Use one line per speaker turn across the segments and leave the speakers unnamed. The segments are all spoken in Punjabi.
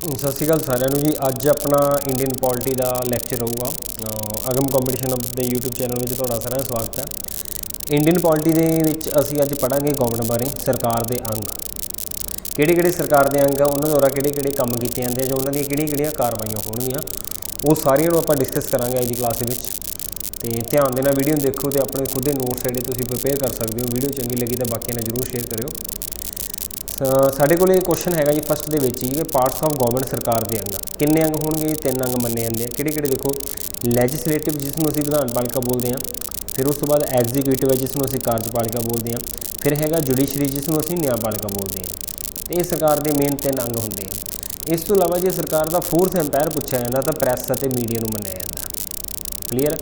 ਸਤਿ ਸ਼੍ਰੀ ਅਕਾਲ ਸਾਰਿਆਂ ਨੂੰ ਜੀ। ਅੱਜ ਆਪਣਾ ਇੰਡੀਅਨ ਪੋਲਿਟੀ ਦਾ ਲੈਕਚਰ ਹੋਊਗਾ ਅਗਮ ਕੰਪੀਟੀਸ਼ਨ ਆਫ ਦੇ YouTube ਚੈਨਲ ਵਿੱਚ ਤੁਹਾਡਾ ਸਾਰਿਆਂ ਦਾ ਸਵਾਗਤ ਹੈ। ਇੰਡੀਅਨ ਪੋਲਿਟੀ ਦੇ ਵਿੱਚ ਅਸੀਂ ਅੱਜ ਪੜਾਂਗੇ ਗਵਰਨਮੈਂਟ ਬਾਰੇ, ਸਰਕਾਰ ਦੇ ਅੰਗ। ਕਿਹੜੇ ਕਿਹੜੇ ਸਰਕਾਰ ਦੇ ਅੰਗ ਆ, ਉਹਨਾਂ ਦੁਆਰਾ ਕਿਹੜੇ ਕਿਹੜੇ ਕੰਮ ਕੀਤੇ ਜਾਂਦੇ ਆ, ਜਾਂ ਉਹਨਾਂ ਦੀਆਂ ਕਿਹੜੀਆਂ ਕਿਹੜੀਆਂ ਕਾਰਵਾਈਆਂ ਹੋਣਗੀਆਂ, ਉਹ ਸਾਰੀਆਂ ਨੂੰ ਆਪਾਂ ਡਿਸਕਸ ਕਰਾਂਗੇ ਅੱਜ ਦੀ ਕਲਾਸ ਦੇ ਵਿੱਚ। ਤੇ ਧਿਆਨ ਦੇ ਨਾਲ ਵੀਡੀਓ ਨੂੰ ਦੇਖੋ ਤੇ ਆਪਣੇ ਖੁਦ ਦੇ ਨੋਟਸ ਜਿਹੜੇ ਤੁਸੀਂ ਪ੍ਰਿਪੇਅਰ ਕਰ ਸਕਦੇ ਹੋ ਵੀਡੀਓ ਚੰਗੀ ਲੱਗੀ ਤਾਂ ਬਾਕੀਆਂ ਨਾਲ ਜਰੂਰ ਸ਼ੇਅਰ ਕਰਿਓ। ਸਾਡੇ ਕੋਲ ਇਹ ਕੁਐਸਚਨ ਹੈਗਾ ਜੀ ਫਸਟ ਦੇ ਵਿੱਚ ਹੀ ਕਿ ਪਾਰਟਸ ਆਫ ਗਵਰਨਮੈਂਟ ਸਰਕਾਰ ਦੇ ਅੰਗ। ਕਿੰਨੇ ਅੰਗ ਹੋਣਗੇ? ਤਿੰਨ ਅੰਗ ਮੰਨੇ ਜਾਂਦੇ ਆ। ਕਿਹੜੇ ਕਿਹੜੇ ਦੇਖੋ? ਲੈਜਿਸਲੇਟਿਵ ਜਿਸ ਨੂੰ ਅਸੀਂ ਵਿਧਾਨ ਪਾਲਿਕਾ ਬੋਲਦੇ ਹਾਂ, ਫਿਰ ਉਸ ਤੋਂ ਬਾਅਦ ਐਗਜ਼ੀਕਿਊਟਿਵ ਹੈ ਜਿਸ ਨੂੰ ਅਸੀਂ ਕਾਰਜਪਾਲਿਕਾ ਬੋਲਦੇ ਹਾਂ, ਫਿਰ ਹੈਗਾ ਜੁਡੀਸ਼ਰੀ ਜਿਸ ਨੂੰ ਅਸੀਂ ਨਿਆਂਪਾਲਿਕਾ ਬੋਲਦੇ ਹਾਂ। ਤੇ ਇਹ ਸਰਕਾਰ ਦੇ ਮੇਨ ਤਿੰਨ ਅੰਗ ਹੁੰਦੇ ਆ। ਇਸ ਤੋਂ ਇਲਾਵਾ ਜੇ ਸਰਕਾਰ ਦਾ ਫੋਰਥ ਐਮਪਾਇਰ ਪੁੱਛਿਆ ਜਾਂਦਾ, ਤਾਂ ਪ੍ਰੈਸ ਅਤੇ ਮੀਡੀਆ ਨੂੰ ਮੰਨਿਆ ਜਾਂਦਾ। ਕਲੀਅਰ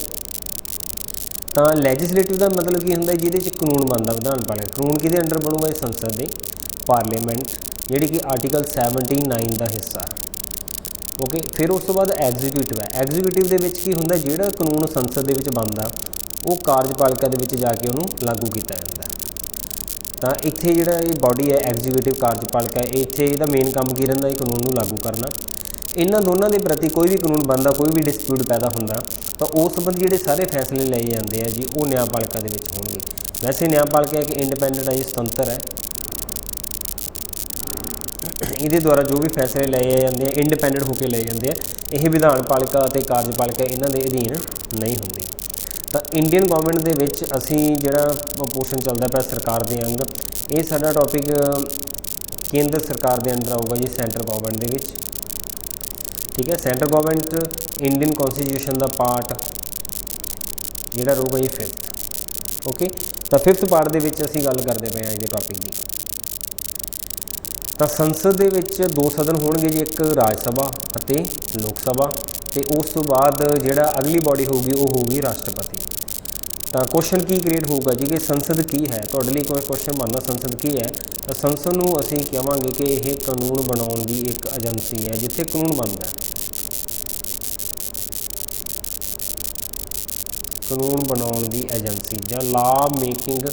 ਤਾਂ ਲੈਜਿਸਲੇਟਿਵ ਦਾ ਮਤਲਬ ਕੀ ਹੁੰਦਾ ਜਿਹਦੇ ਚ ਕਾਨੂੰਨ ਬਣਦਾ ਵਿਧਾਨ ਪਾਲਿਕਾ। ਕਾਨੂੰਨ ਕਿਹਦੇ ਅੰਡਰ ਬਣੂਗਾ? ਇਹ ਸੰਸਦ ਦੇ। ਪਾਰਲੀਮੈਂਟ, ਜਿਹੜੀ ਕਿ ਆਰਟੀਕਲ 79 ਦਾ ਹਿੱਸਾ ਓਕੇ ਫਿਰ ਉਸ ਤੋਂ ਬਾਅਦ ਐਗਜ਼ੀਕਿਊਟਿਵ ਹੈ। ਐਗਜ਼ੀਕਿਊਟਿਵ ਦੇ ਵਿੱਚ ਕੀ ਹੁੰਦਾ, ਜਿਹੜਾ ਕਾਨੂੰਨ ਸੰਸਦ ਦੇ ਵਿੱਚ ਬਣਦਾ, ਉਹ ਕਾਰਜਪਾਲਿਕਾ ਦੇ ਵਿੱਚ ਜਾ ਕੇ ਉਹਨੂੰ ਲਾਗੂ ਕੀਤਾ ਜਾਂਦਾ ਤਾਂ ਇੱਥੇ ਜਿਹੜਾ ਇਹ ਬਾਡੀ ਹੈ, ਐਗਜ਼ੀਕਿਊਟਿਵ ਕਾਰਜਪਾਲਿਕਾ, ਇੱਥੇ ਇਹਦਾ ਮੇਨ ਕੰਮ ਕੀ ਰਹਿੰਦਾ, ਇਹ ਕਾਨੂੰਨ ਨੂੰ ਲਾਗੂ ਕਰਨਾ। ਇਹਨਾਂ ਦੋਨਾਂ ਦੇ ਪ੍ਰਤੀ ਕੋਈ ਵੀ ਕਾਨੂੰਨ ਬਣਦਾ, ਕੋਈ ਵੀ ਡਿਸਪਿਊਟ ਪੈਦਾ ਹੁੰਦਾ, ਤਾਂ ਉਸ ਸੰਬੰਧੀ ਜਿਹੜੇ ਸਾਰੇ ਫੈਸਲੇ ਲਏ ਜਾਂਦੇ ਆ ਜੀ, ਉਹ ਨਿਆਂਪਾਲਿਕਾ ਦੇ ਵਿੱਚ ਹੋਣਗੇ। ਵੈਸੇ ਨਿਆਂਪਾਲਿਕਾ ਇੱਕ ਇੰਡੀਪੈਂਡੈਂਟ ਹੈ ਜੀ ਸੁਤੰਤਰ ਹੈ। ਇਹਦੇ ਦੁਆਰਾ ਜੋ ਵੀ ਫੈਸਲੇ ਲਏ ਜਾਂਦੇ ਆ ਇੰਡੀਪੈਂਡੈਂਟ ਹੋ ਕੇ ਲਏ ਜਾਂਦੇ ਆ, ਇਹ ਵਿਧਾਨ ਪਾਲਿਕਾ ਅਤੇ ਕਾਰਜਪਾਲਿਕਾ ਇਹਨਾਂ ਦੇ ਅਧੀਨ ਨਹੀਂ ਹੁੰਦੀ। ਤਾਂ ਇੰਡੀਅਨ ਗਵਰਨਮੈਂਟ ਦੇ ਵਿੱਚ ਅਸੀਂ ਜਿਹੜਾ ਪੋਰਸ਼ਨ ਚੱਲਦਾ ਪਿਆ ਸਰਕਾਰ ਦੇ ਅੰਗ, ਇਹ ਸਾਡਾ ਟੌਪਿਕ ਕੇਂਦਰ ਸਰਕਾਰ ਦੇ ਅੰਦਰ ਆਊਗਾ ਜੀ ਸੈਂਟਰ ਗਵਰਨਮੈਂਟ ਦੇ ਵਿੱਚ। ਠੀਕ ਹੈ ਸੈਂਟਰ ਗਵਰਨਮੈਂਟ ਇੰਡੀਅਨ ਕਨਸਟੀਟਿਊਸ਼ਨ ਦਾ ਪਾਰਟ ਜਿਹੜਾ ਰਹੂਗਾ ਜੀ 5th ਓਕੇ ਤਾਂ 5th ਪਾਰਟ ਦੇ ਵਿੱਚ ਅਸੀਂ ਗੱਲ ਕਰਦੇ ਪਏ ਹਾਂ ਅੱਜ ਦੇ ਟੌਪਿਕ ਦੀ। ਤਾਂ ਸੰਸਦ ਦੇ ਵਿੱਚ ਦੋ ਸਦਨ ਹੋਣਗੇ ਜੀ, ਇੱਕ ਰਾਜ ਸਭਾ ਅਤੇ ਲੋਕ ਸਭਾ ਤੇ ਉਸ ਤੋਂ ਬਾਅਦ ਜਿਹੜਾ ਅਗਲੀ ਬਾਡੀ ਹੋਊਗੀ, ਉਹ ਹੋਊਗੀ ਰਾਸ਼ਟਰਪਤੀ। ਤਾਂ ਕੁਐਸਚਨ ਕੀ ਕ੍ਰੀਏਟ ਹੋਊਗਾ ਜੀ ਕਿ ਸੰਸਦ ਕੀ ਹੈ? ਤੁਹਾਡੇ ਲਈ ਕੋਈ ਕੁਐਸਚਨ ਬਣਦਾ, ਸੰਸਦ ਕੀ ਹੈ? ਤਾਂ ਸੰਸਦ ਨੂੰ ਅਸੀਂ ਕਹਾਂਗੇ ਕਿ ਇਹ ਕਾਨੂੰਨ ਬਣਾਉਣ ਦੀ ਇੱਕ ਏਜੰਸੀ ਹੈ, ਜਿੱਥੇ ਕਾਨੂੰਨ ਬਣਦਾ ਹੈ। ਕਾਨੂੰਨ ਬਣਾਉਣ ਦੀ ਏਜੰਸੀ ਜਾਂ ਲਾ ਮੇਕਿੰਗ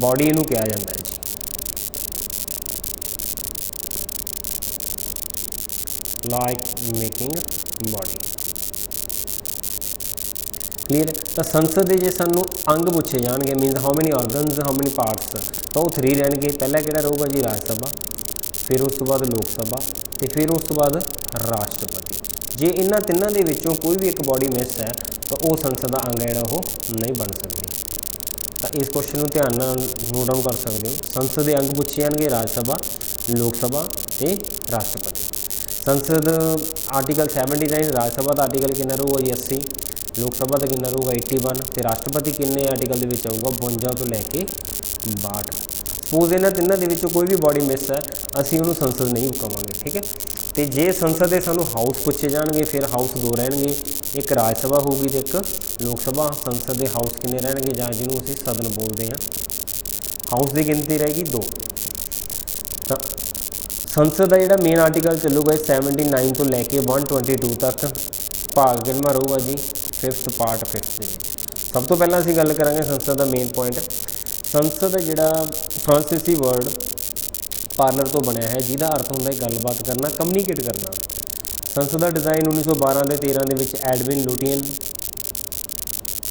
ਬਾਡੀ ਨੂੰ ਕਿਹਾ ਜਾਂਦਾ ਹੈ like making body. ਕਲੀਅਰ ਤਾਂ ਸੰਸਦ ਦੇ ਜੇ ਸਾਨੂੰ ਅੰਗ ਪੁੱਛੇ ਜਾਣਗੇ means how many organs how many parts ਤਾਂ ਉਹ 3 ਰਹਿਣਗੇ। ਪਹਿਲਾ ਕਿਹੜਾ ਰਹੂਗਾ ਜੀ? ਰਾਜ ਸਭਾ, ਫਿਰ ਉਸ ਤੋਂ ਬਾਅਦ ਲੋਕ ਸਭਾ, ਤੇ ਫਿਰ ਉਸ ਤੋਂ ਬਾਅਦ ਰਾਸ਼ਟਰਪਤੀ। ਜੇ ਇਹਨਾਂ ਤਿੰਨਾਂ ਦੇ ਵਿੱਚੋਂ ਕੋਈ ਵੀ ਇੱਕ ਬਾਡੀ ਮਿਸ ਹੈ, ਤਾਂ ਉਹ ਸੰਸਦ ਦਾ ਅੰਗ ਹੈ ਜਿਹੜਾ ਉਹ ਨਹੀਂ ਬਣ ਸਕਦੀ। ਤਾਂ ਇਸ ਕੁਐਸਚਨ ਨੂੰ ਧਿਆਨ ਨਾਲ ਨੋਟ ਡਾਊਨ ਕਰ ਸਕਦੇ ਹੋ। ਸੰਸਦ ਦੇ ਅੰਗ ਪੁੱਛੇ ਜਾਣਗੇ ਰਾਜ ਸਭਾ, ਲੋਕ ਸਭਾ ਤੇ ਰਾਸ਼ਟਰਪਤੀ। ਸੰਸਦ ਆਰਟੀਕਲ 79 ਰਾਜ ਸਭਾ ਦਾ ਆਰਟੀਕਲ ਕਿੰਨਾ ਰਹੂਗਾ ਜੀ? 80 ਲੋਕ ਸਭਾ ਦਾ ਕਿੰਨਾ ਰਹੂਗਾ? 81 ਤੇ ਰਾਸ਼ਟਰਪਤੀ ਕਿੰਨੇ ਆਰਟੀਕਲ ਦੇ ਵਿੱਚ ਆਊਗਾ? 52 ਤੋਂ ਲੈ ਕੇ 62 ਸਪੋਜ਼ ਇਹਨਾਂ ਤਿੰਨਾਂ ਦੇ ਵਿੱਚੋਂ ਕੋਈ ਵੀ ਬਾਡੀ ਮਿਸ ਹੈ, ਅਸੀਂ ਉਹਨੂੰ ਸੰਸਦ ਨਹੀਂ ਕਵਾਂਗੇ, ਠੀਕ ਹੈ? ਤੇ ਜੇ ਸੰਸਦ ਦੇ ਸਾਨੂੰ ਹਾਊਸ ਪੁੱਛੇ ਜਾਣਗੇ, ਫਿਰ ਹਾਊਸ ਦੋ ਰਹਿਣਗੇ। ਇੱਕ ਰਾਜ ਸਭਾ ਹੋਊਗੀ ਤੇ ਇੱਕ ਲੋਕ ਸਭਾ। ਸੰਸਦ ਦੇ ਹਾਊਸ ਕਿੰਨੇ ਰਹਿਣਗੇ? ਜਾਂ ਜਿਹਨੂੰ ਅਸੀਂ ਸਦਨ ਬੋਲਦੇ ਹਾਂ। ਹਾਊਸ ਦੀ ਗਿਣਤੀ ਰਹੇਗੀ 2 ਤਾਂ ਸੰਸਦ ਦਾ ਜਿਹੜਾ ਮੇਨ ਆਰਟੀਕਲ ਚੱਲੂਗਾ ਇਹ 79 ਤੋਂ ਲੈ ਕੇ 122 ਤੱਕ। ਭਾਗ ਕਿੰਨਾ ਰਹੂਗਾ ਜੀ 5th ਪਾਰਟ 5th ਦੇ ਸਭ ਤੋਂ ਪਹਿਲਾਂ ਅਸੀਂ ਗੱਲ ਕਰਾਂਗੇ ਸੰਸਦ ਦਾ ਮੇਨ ਪੁਆਇੰਟ ਸੰਸਦ ਜਿਹੜਾ ਫ੍ਰਾਂਸੀਸੀ ਵਰਡ ਪਾਰਲਰ ਤੋਂ ਬਣਿਆ ਹੈ, ਜਿਹਦਾ ਅਰਥ ਹੁੰਦਾ ਹੈ ਗੱਲਬਾਤ ਕਰਨਾ ਕਮਿਊਨੀਕੇਟ ਕਰਨਾ। ਸੰਸਦ ਦਾ ਡਿਜ਼ਾਈਨ 1912 ਦੇ 13 ਦੇ ਵਿੱਚ ਐਡਵਿਨ ਲੂਟੀਅਨ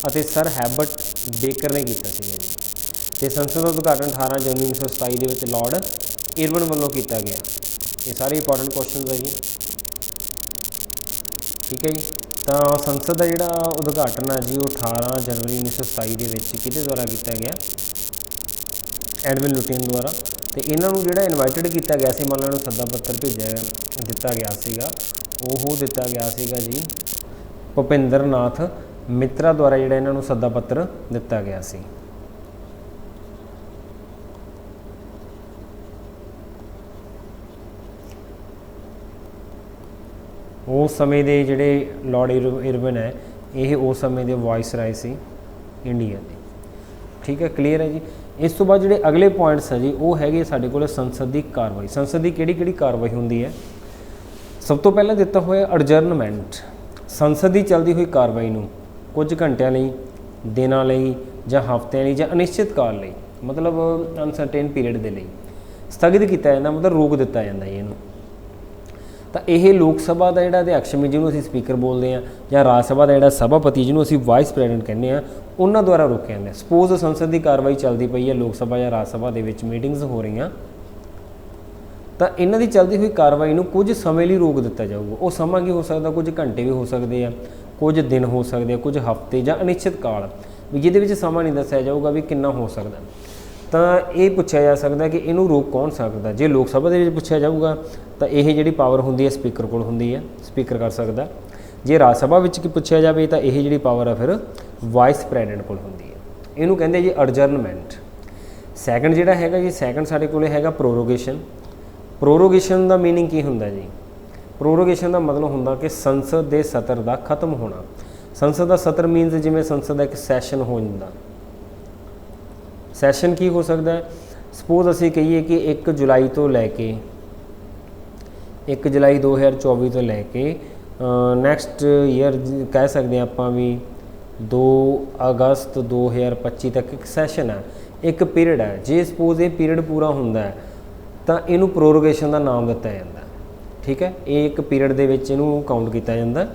ਅਤੇ ਸਰ ਹੈਬਰਟ ਬੇਕਰ ਨੇ ਕੀਤਾ ਸੀਗਾ ਜੀ। ਤੇ ਸੰਸਦ ਦਾ ਉਦਘਾਟਨ 18 ਜਨਵਰੀ 1927 ਦੇ ਵਿੱਚ ਲਾਰਡ ਇਰਵਨ ਵੱਲੋਂ ਕੀਤਾ ਗਿਆ। ਇਹ ਸਾਰੇ ਇੰਪੋਰਟੈਂਟ ਕੁਐਸਚਨਸ ਹੈ ਜੀ। ਠੀਕ ਹੈ ਜੀ। ਤਾਂ ਸੰਸਦ ਦਾ ਜਿਹੜਾ ਉਦਘਾਟਨ ਹੈ ਜੀ, ਉਹ 18 ਜਨਵਰੀ 1927 ਦੇ ਵਿੱਚ ਕਿਹਦੇ ਦੁਆਰਾ ਕੀਤਾ ਗਿਆ? ਐਡਵਿਨ ਲੁਟੀਨ ਦੁਆਰਾ। ਤੇ ਇਹਨਾਂ ਨੂੰ ਜਿਹੜਾ ਇਨਵਾਈਟਡ ਕੀਤਾ ਗਿਆ ਸੀ, ਮੰਨ ਲਓ ਨੂੰ ਸੱਦਾ ਪੱਤਰ ਭੇਜਿਆ, ਦਿੱਤਾ ਗਿਆ ਸੀਗਾ। ਉਹ ਦਿੱਤਾ ਗਿਆ ਸੀਗਾ ਜੀ ਭੁਪਿੰਦਰ ਨਾਥ ਮਿੱਤਰਾ ਦੁਆਰਾ ਜਿਹੜਾ ਇਹਨਾਂ ਨੂੰ ਸੱਦਾ ਪੱਤਰ ਦਿੱਤਾ ਗਿਆ ਸੀ। ਉਸ ਸਮੇਂ ਦੇ ਜਿਹੜੇ ਲਾਰਡ ਇਰਵਨ ਹੈ, ਇਹ ਉਸ ਸਮੇਂ ਦੇ ਵਾਇਸ ਰਾਏ ਸੀ ਇੰਡੀਆ ਦੇ। ਠੀਕ ਹੈ ਕਲੀਅਰ ਹੈ ਜੀ? ਇਸ ਤੋਂ ਬਾਅਦ ਜਿਹੜੇ ਅਗਲੇ ਪੁਆਇੰਟਸ ਹੈ ਜੀ, ਉਹ ਹੈਗੇ ਸਾਡੇ ਕੋਲ ਸੰਸਦ ਦੀ ਕਾਰਵਾਈ। ਸੰਸਦ ਦੀ ਕਿਹੜੀ ਕਿਹੜੀ ਕਾਰਵਾਈ ਹੁੰਦੀ ਹੈ? ਸਭ ਤੋਂ ਪਹਿਲਾਂ ਦਿੱਤਾ ਹੋਇਆ ਅਡਜਰਨਮੈਂਟ ਸੰਸਦ ਦੀ ਚੱਲਦੀ ਹੋਈ ਕਾਰਵਾਈ ਨੂੰ ਕੁਝ ਘੰਟਿਆਂ ਲਈ, ਦਿਨਾਂ ਲਈ ਜਾਂ ਹਫ਼ਤਿਆਂ ਲਈ ਜਾਂ ਅਨਿਸ਼ਚਿਤ ਕਾਲ ਲਈ, ਮਤਲਬ ਅਨਸਰਟੇਨ ਪੀਰੀਅਡ ਦੇ ਲਈ ਸਥਗਿਤ ਕੀਤਾ ਜਾਂਦਾ, ਮਤਲਬ ਰੋਕ ਦਿੱਤਾ ਜਾਂਦਾ ਜੀ ਇਹਨੂੰ। ਤਾਂ ਇਹ ਲੋਕ ਸਭਾ ਦਾ ਜਿਹੜਾ ਅਧਿਆਕਸ਼ ਮੀ ਜਿਹਨੂੰ ਅਸੀਂ ਸਪੀਕਰ ਬੋਲਦੇ ਆ ਜਾਂ ਰਾਜ ਸਭਾ ਦਾ ਜਿਹੜਾ ਸਭਾਪਤੀ ਜਿਹਨੂੰ ਅਸੀਂ ਵਾਈਸ ਪ੍ਰੈਜ਼ੀਡੈਂਟ ਕਹਿੰਦੇ ਆ ਉਹਨਾਂ ਦੁਆਰਾ ਰੋਕਿਆ ਜਾਂਦਾ ਸਪੋਜ਼ ਸੰਸਦ ਦੀ ਕਾਰਵਾਈ ਚੱਲਦੀ ਪਈ ਹੈ, ਲੋਕ ਸਭਾ ਜਾਂ ਰਾਜ ਸਭਾ ਦੇ ਵਿੱਚ ਮੀਟਿੰਗਸ ਹੋ ਰਹੀਆਂ, ਤਾਂ ਇਹਨਾਂ ਦੀ ਚੱਲਦੀ ਹੋਈ ਕਾਰਵਾਈ ਨੂੰ ਕੁਝ ਸਮੇਂ ਲਈ ਰੋਕ ਦਿੱਤਾ ਜਾਊਗਾ। ਉਹ ਸਮਾਂ ਕੀ ਹੋ ਸਕਦਾ? ਕੁਝ ਘੰਟੇ ਵੀ ਹੋ ਸਕਦੇ ਆ, ਕੁਝ ਦਿਨ ਹੋ ਸਕਦੇ ਆ, ਕੁਝ ਹਫ਼ਤੇ ਜਾਂ ਅਨਿਸ਼ਚਿਤ ਕਾਲ। ਵੀ ਜਿਹਦੇ ਵਿੱਚ ਸਮਾਂ ਨਹੀਂ ਦੱਸਿਆ ਜਾਊਗਾ ਵੀ ਕਿੰਨਾ ਹੋ ਸਕਦਾ। ਤਾਂ ਇਹ ਪੁੱਛਿਆ ਜਾ ਸਕਦਾ ਕਿ ਇਹਨੂੰ ਰੋਕ ਕੌਣ ਸਕਦਾ? ਜੇ ਲੋਕ ਸਭਾ ਦੇ ਵਿੱਚ ਪੁੱਛਿਆ ਜਾਊਗਾ, ਤਾਂ ਇਹ ਜਿਹੜੀ ਪਾਵਰ ਹੁੰਦੀ ਹੈ ਸਪੀਕਰ ਕੋਲ ਹੁੰਦੀ ਹੈ ਸਪੀਕਰ ਕਰ ਸਕਦਾ। ਜੇ ਰਾਜ ਸਭਾ ਵਿੱਚ ਕੀ ਪੁੱਛਿਆ ਜਾਵੇ, ਤਾਂ ਇਹ ਜਿਹੜੀ ਪਾਵਰ ਆ ਫਿਰ ਵਾਈਸ ਪ੍ਰੈਜ਼ੀਡੈਂਟ ਕੋਲ ਹੁੰਦੀ ਹੈ। ਇਹਨੂੰ ਕਹਿੰਦੇ ਜੀ ਅਡਜਰਨਮੈਂਟ ਸੈਕੰਡ ਜਿਹੜਾ ਹੈਗਾ ਜੀ ਸੈਕੰਡ ਸਾਡੇ ਕੋਲੇ ਹੈਗਾ ਪ੍ਰੋਰੋਗੇਸ਼ਨ ਪ੍ਰੋਰੋਗੇਸ਼ਨ ਦਾ ਮੀਨਿੰਗ ਕੀ ਹੁੰਦਾ ਜੀ? ਪ੍ਰੋਰੋਗੇਸ਼ਨ ਦਾ ਮਤਲਬ ਹੁੰਦਾ ਕਿ ਸੰਸਦ ਦੇ ਸਤਰ ਦਾ ਖਤਮ ਹੋਣਾ। ਸੰਸਦ ਦਾ ਸਤਰ ਮੀਨਸ ਜਿਵੇਂ ਸੰਸਦ ਦਾ ਇੱਕ ਸੈਸ਼ਨ ਹੋ ਜਾਂਦਾ। ਸੈਸ਼ਨ ਕੀ ਹੋ ਸਕਦਾ ਹੈ? ਸਪੋਜ਼ ਅਸੀਂ ਕਹੀਏ ਕਿ 1 ਜੁਲਾਈ ਤੋਂ ਲੈ ਕੇ 1 ਜੁਲਾਈ 2024 ਤੋਂ ਲੈ ਕੇ ਨੈਕਸਟ ਈਅਰ ਕਹਿ ਸਕਦੇ ਹਾਂ ਆਪਾਂ ਵੀ 2 ਅਗਸਤ 2025 ਤੱਕ ਇੱਕ ਸੈਸ਼ਨ ਹੈ, ਇੱਕ ਪੀਰੀਅਡ ਹੈ। ਜੇ ਸਪੋਜ਼ ਇਹ ਪੀਰੀਅਡ ਪੂਰਾ ਹੁੰਦਾ ਹੈ, ਤਾਂ ਇਹਨੂੰ ਪ੍ਰੋਰੋਗੇਸ਼ਨ ਦਾ ਨਾਮ ਦਿੱਤਾ ਜਾਂਦਾ ਠੀਕ ਹੈ? ਇਹ ਇੱਕ ਪੀਰੀਅਡ ਦੇ ਵਿੱਚ ਇਹਨੂੰ ਕਾਊਂਟ ਕੀਤਾ ਜਾਂਦਾ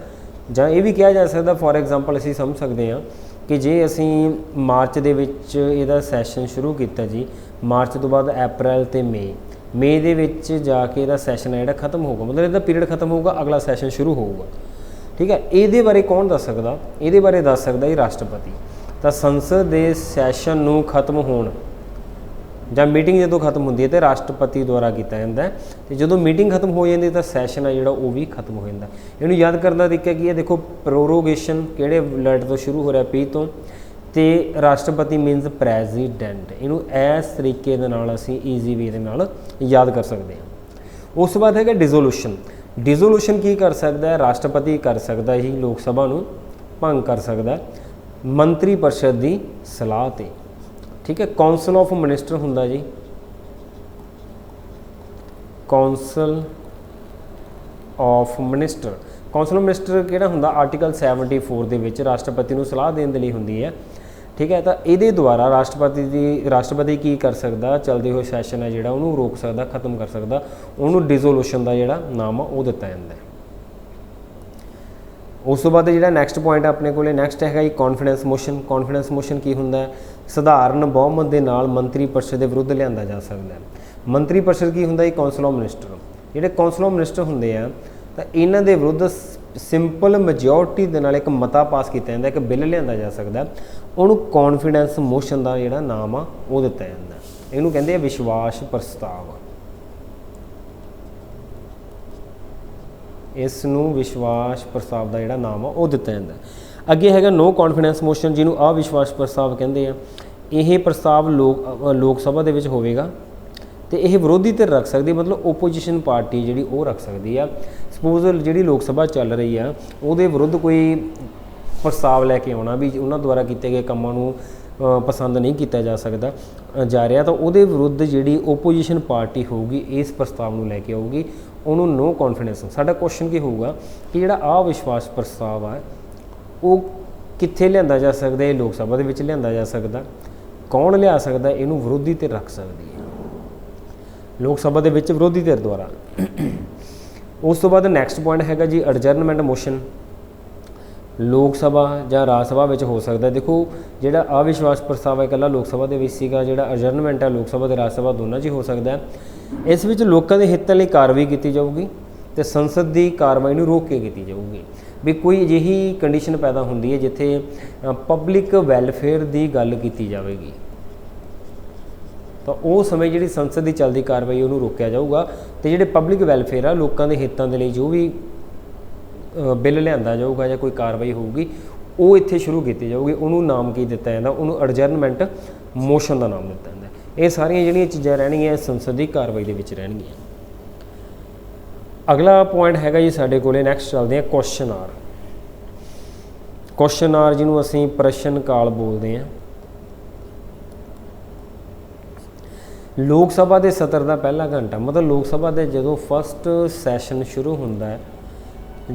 ਜਾਂ ਇਹ ਵੀ ਕਿਹਾ ਜਾ ਸਕਦਾ ਫੋਰ ਐਗਜ਼ਾਮਪਲ ਅਸੀਂ ਸਮਝ ਸਕਦੇ ਹਾਂ ਕਿ ਜੇ ਅਸੀਂ ਮਾਰਚ ਦੇ ਵਿੱਚ ਇਹਦਾ ਸੈਸ਼ਨ ਸ਼ੁਰੂ ਕੀਤਾ ਜੀ, ਮਾਰਚ ਤੋਂ ਬਾਅਦ ਅਪ੍ਰੈਲ ਤੇ ਮਈ ਮਈ ਦੇ ਵਿੱਚ ਜਾ ਕੇ ਇਹਦਾ ਸੈਸ਼ਨ ਹੈ ਜਿਹੜਾ ਖਤਮ ਹੋਊਗਾ, ਮਤਲਬ ਇਹਦਾ ਪੀਰੀਅਡ ਖਤਮ ਹੋਊਗਾ, ਅਗਲਾ ਸੈਸ਼ਨ ਸ਼ੁਰੂ ਹੋਊਗਾ। ਠੀਕ ਹੈ? ਇਹਦੇ ਬਾਰੇ ਕੌਣ ਦੱਸ ਸਕਦਾ? ਇਹਦੇ ਬਾਰੇ ਦੱਸ ਸਕਦਾ ਇਹ ਰਾਸ਼ਟਰਪਤੀ। ਤਾਂ ਸੰਸਦ ਦੇ ਸੈਸ਼ਨ ਨੂੰ ਖਤਮ ਹੋਣ ਜਾਂ ਮੀਟਿੰਗ ਜਦੋਂ ਖਤਮ ਹੁੰਦੀ ਹੈ ਤੇ ਰਾਸ਼ਟਰਪਤੀ ਦੁਆਰਾ ਕੀਤਾ ਜਾਂਦਾ ਹੈ। ਤੇ ਜਦੋਂ ਮੀਟਿੰਗ ਖਤਮ ਹੋ ਜਾਂਦੀ ਹੈ ਤਾਂ ਸੈਸ਼ਨ ਹੈ ਜਿਹੜਾ ਉਹ ਵੀ ਖਤਮ ਹੋ ਜਾਂਦਾ। ਇਹਨੂੰ ਯਾਦ ਕਰਨ ਦਾ ਤਰੀਕਾ ਕੀ ਹੈ? ਦੇਖੋ ਪ੍ਰੋਰੋਗੇਸ਼ਨ ਕਿਹੜੇ ਲੈਟਰ ਤੋਂ ਸ਼ੁਰੂ ਹੋ ਰਿਹਾ? ਪੀ ਤੋਂ। ਤੇ ਰਾਸ਼ਟਰਪਤੀ ਮੀਨਸ ਪ੍ਰੈਜ਼ੀਡੈਂਟ ਇਹਨੂੰ ਇਸ ਤਰੀਕੇ ਦੇ ਨਾਲ ਅਸੀਂ ਈਜ਼ੀ ਵੇ ਦੇ ਨਾਲ ਯਾਦ ਕਰ ਸਕਦੇ ਹਾਂ। ਉਸ ਤੋਂ ਬਾਅਦ ਹੈਗਾ ਡਿਸੋਲੂਸ਼ਨ ਡਿਸੋਲੂਸ਼ਨ ਕੀ ਕਰ ਸਕਦਾ ਹੈ? ਰਾਸ਼ਟਰਪਤੀ ਕਰ ਸਕਦਾ ਹੀ। ਲੋਕ ਸਭਾ ਨੂੰ ਭੰਗ ਕਰ ਸਕਦਾ ਮੰਤਰੀ ਪਰਿਸ਼ਦ ਦੀ ਸਲਾਹ ਤੇ। ਠੀਕ ਹੈ ਕਾਉਂਸਲ ਆਫ ਮਿਨਿਸਟਰ ਹੁੰਦਾ ਜੀ। Council of minister council of minister ਕਿਹੜਾ ਹੁੰਦਾ? ਆਰਟੀਕਲ 74 ਦੇ ਵਿੱਚ ਰਾਸ਼ਟਰਪਤੀ ਨੂੰ ਸਲਾਹ ਦੇਣ ਦੇ ਲਈ ਹੁੰਦੀ ਹੈ। ਠੀਕ ਹੈ, ਤਾਂ ਇਹਦੇ ਦੁਆਰਾ ਰਾਸ਼ਟਰਪਤੀ ਦੀ, ਰਾਸ਼ਟਰਪਤੀ ਕੀ ਕਰ ਸਕਦਾ? ਚੱਲਦੇ ਹੋਏ ਸੈਸ਼ਨ ਹੈ ਜਿਹੜਾ, ਉਹਨੂੰ ਰੋਕ ਸਕਦਾ, ਖਤਮ ਕਰ ਸਕਦਾ। ਉਹਨੂੰ ਡਿਸੋਲੂਸ਼ਨ ਦਾ ਜਿਹੜਾ ਨਾਮ ਆ, ਉਹ ਦਿੱਤਾ ਜਾਂਦਾ ਹੈ। ਉਸ ਤੋਂ ਬਾਅਦ ਜਿਹੜਾ ਨੈਕਸਟ ਪੁਆਇੰਟ ਆਪਣੇ ਕੋਲੇ ਨੈਕਸਟ ਹੈਗਾ ਜੀ ਕੌਨਫੀਡੈਂਸ ਮੋਸ਼ਨ ਕੌਨਫੀਡੈਂਸ ਮੋਸ਼ਨ ਕੀ ਹੁੰਦਾ ਹੈ? ਸਧਾਰਨ ਬਹੁਮਤ ਦੇ ਨਾਲ ਮੰਤਰੀ ਪਰਿਸ਼ਦ ਦੇ ਵਿਰੁੱਧ ਲਿਆਂਦਾ ਜਾ ਸਕਦਾ ਹੈ। ਮੰਤਰੀ ਪਰਿਸ਼ਦ ਕੀ ਹੁੰਦਾ ਜੀ? Council of minister. ਜਿਹੜੇ ਕੌਂਸਲ ਆਫ ਮਿਨਿਸਟਰ ਹੁੰਦੇ ਆ, ਤਾਂ ਇਹਨਾਂ ਦੇ ਵਿਰੁੱਧ ਸਿੰਪਲ ਮੈਜੋਰਟੀ ਦੇ ਨਾਲ ਇੱਕ ਮਤਾ ਪਾਸ ਕੀਤਾ ਜਾਂਦਾ, ਇੱਕ ਬਿੱਲ ਲਿਆਂਦਾ ਜਾ ਸਕਦਾ ਉਹਨੂੰ ਕੌਨਫੀਡੈਂਸ ਮੋਸ਼ਨ ਦਾ ਜਿਹੜਾ ਨਾਮ ਆ, ਉਹ ਦਿੱਤਾ ਜਾਂਦਾ ਇਹਨੂੰ ਕਹਿੰਦੇ ਆ ਵਿਸ਼ਵਾਸ ਪ੍ਰਸਤਾਵ। ਇਸ ਨੂੰ ਵਿਸ਼ਵਾਸ ਪ੍ਰਸਤਾਵ ਦਾ ਜਿਹੜਾ ਨਾਮ ਆ, ਉਹ ਦਿੱਤਾ ਜਾਂਦਾ ਅੱਗੇ ਹੈਗਾ ਨੋ ਕੌਨਫੀਡੈਂਸ ਮੋਸ਼ਨ ਜਿਹਨੂੰ ਅਵਿਸ਼ਵਾਸ ਪ੍ਰਸਤਾਵ ਕਹਿੰਦੇ ਆ। ਇਹ ਪ੍ਰਸਤਾਵ ਲੋਕ ਲੋਕ ਸਭਾ ਦੇ ਵਿੱਚ ਹੋਵੇਗਾ ਤੇ ਇਹ ਵਿਰੋਧੀ ਧਿਰ ਰੱਖ ਸਕਦੀ ਮਤਲਬ ਓਪੋਜੀਸ਼ਨ ਪਾਰਟੀ ਜਿਹੜੀ ਉਹ ਰੱਖ ਸਕਦੀ ਆ। ਸਪੋਜ਼ ਜਿਹੜੀ ਲੋਕ ਸਭਾ ਚੱਲ ਰਹੀ ਆ, ਉਹਦੇ ਵਿਰੁੱਧ ਕੋਈ ਪ੍ਰਸਤਾਵ ਲੈ ਕੇ ਆਉਣਾ ਵੀ ਉਹਨਾਂ ਦੁਆਰਾ ਕੀਤੇ ਗਏ ਕੰਮਾਂ ਨੂੰ ਪਸੰਦ ਨਹੀਂ ਕੀਤਾ ਜਾ ਸਕਦਾ ਜਾ ਰਿਹਾ ਤਾਂ ਉਹਦੇ ਵਿਰੁੱਧ ਜਿਹੜੀ ਓਪੋਜੀਸ਼ਨ ਪਾਰਟੀ ਹੋਊਗੀ, ਇਸ ਪ੍ਰਸਤਾਵ ਨੂੰ ਲੈ ਕੇ ਆਊਗੀ। ਉਹਨੂੰ ਨੋ ਕੌਨਫੀਡੈਂਸ ਸਾਡਾ ਕੁਐਸਚਨ ਕੀ ਹੋਊਗਾ ਕਿ ਜਿਹੜਾ ਆ ਵਿਸ਼ਵਾਸ ਪ੍ਰਸਤਾਵ ਆ ਉਹ ਕਿੱਥੇ ਲਿਆਂਦਾ ਜਾ ਸਕਦਾ, ਇਹ ਲੋਕ ਸਭਾ ਦੇ ਵਿੱਚ ਲਿਆਂਦਾ ਜਾ ਸਕਦਾ। ਕੌਣ ਲਿਆ ਸਕਦਾ, ਇਹਨੂੰ ਵਿਰੋਧੀ ਧਿਰ ਰੱਖ ਸਕਦੀ ਹੈ। ਲੋਕ ਸਭਾ ਦੇ ਵਿੱਚ ਵਿਰੋਧੀ ਧਿਰ ਦੁਆਰਾ। ਉਸ ਤੋਂ ਬਾਅਦ ਨੈਕਸਟ ਪੁਆਇੰਟ ਹੈਗਾ ਜੀ ਅਡਜਰਨਮੈਂਟ ਮੋਸ਼ਨ ਲੋਕ ਸਭਾ ਜਾਂ ਰਾਜ ਸਭਾ ਵਿੱਚ ਹੋ ਸਕਦਾ। ਦੇਖੋ, ਜਿਹੜਾ ਅਵਿਸ਼ਵਾਸ ਪ੍ਰਸਤਾਵ ਹੈ ਇਕੱਲਾ ਲੋਕ ਸਭਾ ਦੇ ਵਿੱਚ ਸੀਗਾ, ਜਿਹੜਾ ਅਡਜਰਨਮੈਂਟ ਹੈ, ਲੋਕ ਸਭਾ ਤੇ ਰਾਜ ਸਭਾ ਦੋਨਾਂ 'ਚ ਹੀ ਹੋ ਸਕਦਾ ਇਸ ਵਿੱਚ ਲੋਕਾਂ ਦੇ ਹਿੱਤਾਂ ਲਈ ਕਾਰਵਾਈ ਕੀਤੀ ਜਾਊਗੀ ਤੇ ਸੰਸਦ ਦੀ ਕਾਰਵਾਈ ਨੂੰ ਰੋਕ ਕੇ ਕੀਤੀ ਜਾਊਗੀ। ਵੀ ਕੋਈ ਅਜਿਹੀ ਕੰਡੀਸ਼ਨ ਪੈਦਾ ਹੁੰਦੀ ਹੈ ਜਿੱਥੇ ਪਬਲਿਕ ਵੈਲਫੇਅਰ ਦੀ ਗੱਲ ਕੀਤੀ ਜਾਵੇਗੀ। ਤਾਂ ਉਹ ਸਮੇਂ ਜਿਹੜੀ ਸੰਸਦ ਦੀ ਚੱਲਦੀ ਕਾਰਵਾਈ ਉਹਨੂੰ ਰੋਕਿਆ ਜਾਊਗਾ ਤੇ ਜਿਹੜੇ ਪਬਲਿਕ ਵੈਲਫੇਅਰ ਆ, ਲੋਕਾਂ ਦੇ ਹਿੱਤਾਂ ਦੇ ਲਈ ਜੋ ਵੀ ਬਿੱਲ ਲਿਆਂਦਾ ਜਾਊਗਾ ਜਾਂ ਕੋਈ ਕਾਰਵਾਈ ਹੋਊਗੀ, ਉਹ ਇੱਥੇ ਸ਼ੁਰੂ ਕੀਤੀ ਜਾਊਗੀ। ਉਹਨੂੰ ਨਾਮ ਕੀ ਦਿੱਤਾ ਜਾਂਦਾ? ਉਹਨੂੰ ਅਡਜਰਨਮੈਂਟ ਮੋਸ਼ਨ ਦਾ ਨਾਮ ਦਿੱਤਾ ਜਾਂਦਾ ਇਹ ਸਾਰੀਆਂ ਜਿਹੜੀਆਂ ਚੀਜ਼ਾਂ ਰਹਿਣਗੀਆਂ ਸੰਸਦ ਦੀ ਕਾਰਵਾਈ ਦੇ ਵਿੱਚ ਰਹਿਣਗੀਆਂ। ਅਗਲਾ ਪੁਆਇੰਟ ਹੈਗਾ ਜੀ ਸਾਡੇ ਕੋਲੇ ਨੈਕਸਟ ਚੱਲਦੇ ਆ ਕੁਐਸਚਨ ਆਰ ਕੁਐਸਚਨ ਆਰ ਜਿਹਨੂੰ ਅਸੀਂ ਪ੍ਰਸ਼ਨ ਕਾਲ ਬੋਲਦੇ ਆ ਲੋਕ ਸਭਾ ਦੇ ਸਤਰ ਦਾ ਪਹਿਲਾ ਘੰਟਾ, ਮਤਲਬ ਲੋਕ ਸਭਾ ਦੇ ਜਦੋਂ ਫਸਟ ਸੈਸ਼ਨ ਸ਼ੁਰੂ ਹੁੰਦਾ ਹੈ,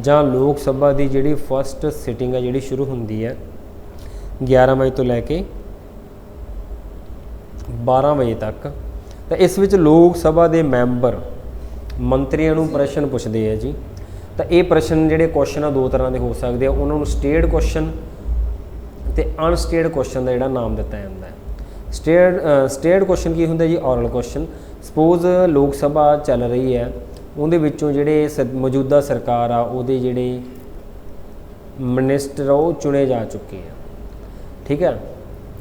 ਜਾਂ ਲੋਕ ਸਭਾ ਦੀ ਜਿਹੜੀ ਫਸਟ ਸਿਟਿੰਗ ਹੈ, ਜਿਹੜੀ ਸ਼ੁਰੂ ਹੁੰਦੀ ਹੈ 11 ਵਜੇ ਤੋਂ ਲੈ ਕੇ 12 ਵਜੇ ਤੱਕ, ਤਾਂ ਇਸ ਵਿੱਚ ਲੋਕ ਸਭਾ ਦੇ ਮੈਂਬਰ ਮੰਤਰੀਆਂ ਨੂੰ ਪ੍ਰਸ਼ਨ ਪੁੱਛਦੇ ਆ ਜੀ। ਤਾਂ ਇਹ ਪ੍ਰਸ਼ਨ ਜਿਹੜੇ ਕੁਐਸਚਨ ਆ, ਦੋ ਤਰ੍ਹਾਂ ਦੇ ਹੋ ਸਕਦੇ ਆ। ਉਹਨਾਂ ਨੂੰ ਸਟੇਟ ਕੁਐਸਚਨ ਤੇ ਅਨਸਟੇਡ ਕੁਐਸਚਨ ਦਾ ਜਿਹੜਾ ਨਾਮ ਦਿੱਤਾ ਜਾਂਦਾ ਹੈ। ਸਟੇਟ ਸਟੇਟ ਕੁਐਸਚਨ ਕੀ ਹੁੰਦਾ ਜੀ? ਔਰਲ ਕੁਐਸਚਨ ਸਪੋਜ਼ ਲੋਕ ਸਭਾ ਚੱਲ ਰਹੀ ਹੈ, ਉਹਦੇ ਵਿੱਚੋਂ ਜਿਹੜੇ ਸ- ਮੌਜੂਦਾ ਸਰਕਾਰ ਆ, ਉਹਦੇ ਜਿਹੜੇ ਮਿਨਿਸਟਰ ਆ, ਉਹ ਚੁਣੇ ਜਾ ਚੁੱਕੇ ਆ। ਠੀਕ ਹੈ?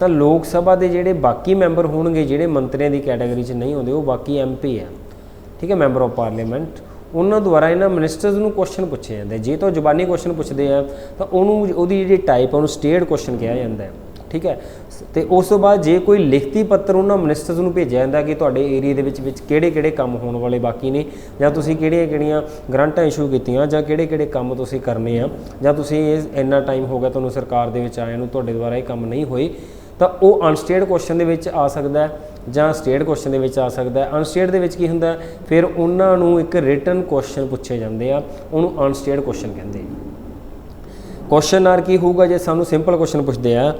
ਤਾਂ ਲੋਕ ਸਭਾ ਦੇ ਜਿਹੜੇ ਬਾਕੀ ਮੈਂਬਰ ਹੋਣਗੇ, ਜਿਹੜੇ ਮੰਤਰੀਆਂ ਦੀ ਕੈਟਾਗਰੀ 'ਚ ਨਹੀਂ ਹੁੰਦੇ ਉਹ ਬਾਕੀ ਐਮਪੀ ਆ। ਠੀਕ ਹੈ ਮੈਂਬਰ ਆਫ ਪਾਰਲੀਮੈਂਟ ਉਹਨਾਂ ਦੁਆਰਾ ਇਹਨਾਂ ਮਿਨਿਸਟਰਸ ਨੂੰ ਕੁਐਸਚਨ ਪੁੱਛੇ ਜਾਂਦੇ ਜੇ ਤਾਂ ਉਹ ਜ਼ੁਬਾਨੀ ਕੁਐਸਚਨ ਪੁੱਛਦੇ ਆ, ਤਾਂ ਉਹਨੂੰ ਉਹਦੀ ਜਿਹੜੀ ਟਾਈਪ ਆ, ਉਹਨੂੰ ਸਟੇਟ ਕੁਐਸਚਨ ਕਿਹਾ ਜਾਂਦਾ ਹੈ। ਠੀਕ ਹੈ, ਤੇ ਉਸ ਤੋਂ ਬਾਅਦ ਜੇ ਕੋਈ ਲਿਖਤੀ ਪੱਤਰ ਉਹਨਾਂ ਮਿਨਿਸਟਰਸ ਨੂੰ ਭੇਜਿਆ ਜਾਂਦਾ ਕਿ ਤੁਹਾਡੇ ਏਰੀਆ ਦੇ ਵਿੱਚ ਵਿੱਚ ਕਿਹੜੇ ਕਿਹੜੇ ਕੰਮ ਹੋਣ ਵਾਲੇ ਬਾਕੀ ਨੇ, ਜਾਂ ਤੁਸੀਂ ਕਿਹੜੀਆਂ ਕਿਹੜੀਆਂ ਗ੍ਰਾਂਟਾਂ ਇਸ਼ੂ ਕੀਤੀਆਂ, ਜਾਂ ਕਿਹੜੇ ਕਿਹੜੇ ਕੰਮ ਤੁਸੀਂ ਕਰਨੇ ਆ, ਜਾਂ ਤੁਸੀਂ ਇਹ ਇੰਨਾ ਟਾਈਮ ਹੋ ਗਿਆ ਤੁਹਾਨੂੰ ਸਰਕਾਰ ਦੇ ਵਿੱਚ ਆਏ ਨੂੰ, ਤੁਹਾਡੇ ਦੁਆਰਾ ਇਹ ਕੰਮ ਨਹੀਂ ਹੋਏ, ਤਾਂ ਉਹ ਅਨਸਟੇਟ ਕੁਐਸਚਨ ਦੇ ਵਿੱਚ ਆ ਸਕਦਾ ਹੈ। ਜਾਂ ਸਟੇਟ ਕੁਐਸਚਨ ਦੇ ਵਿੱਚ ਆ ਸਕਦਾ ਹੈ। ਅਨਸਟੇਟ ਦੇ ਵਿੱਚ ਕੀ ਹੁੰਦਾ ਫਿਰ ਉਹਨਾਂ ਨੂੰ ਇੱਕ ਰਿਟਨ ਕੁਐਸਚਨ ਪੁੱਛੇ ਜਾਂਦੇ ਆ। ਉਹਨੂੰ ਅਨਸਟੇਟ ਕੁਐਸਚਨ ਕਹਿੰਦੇ ਆ। ਕੁਐਸਚਨ ਆਰ ਕੀ ਹੋਊਗਾ? ਜੇ ਸਾਨੂੰ ਸਿੰਪਲ ਕੁਐਸਚਨ ਪੁੱਛਦੇ ਆ,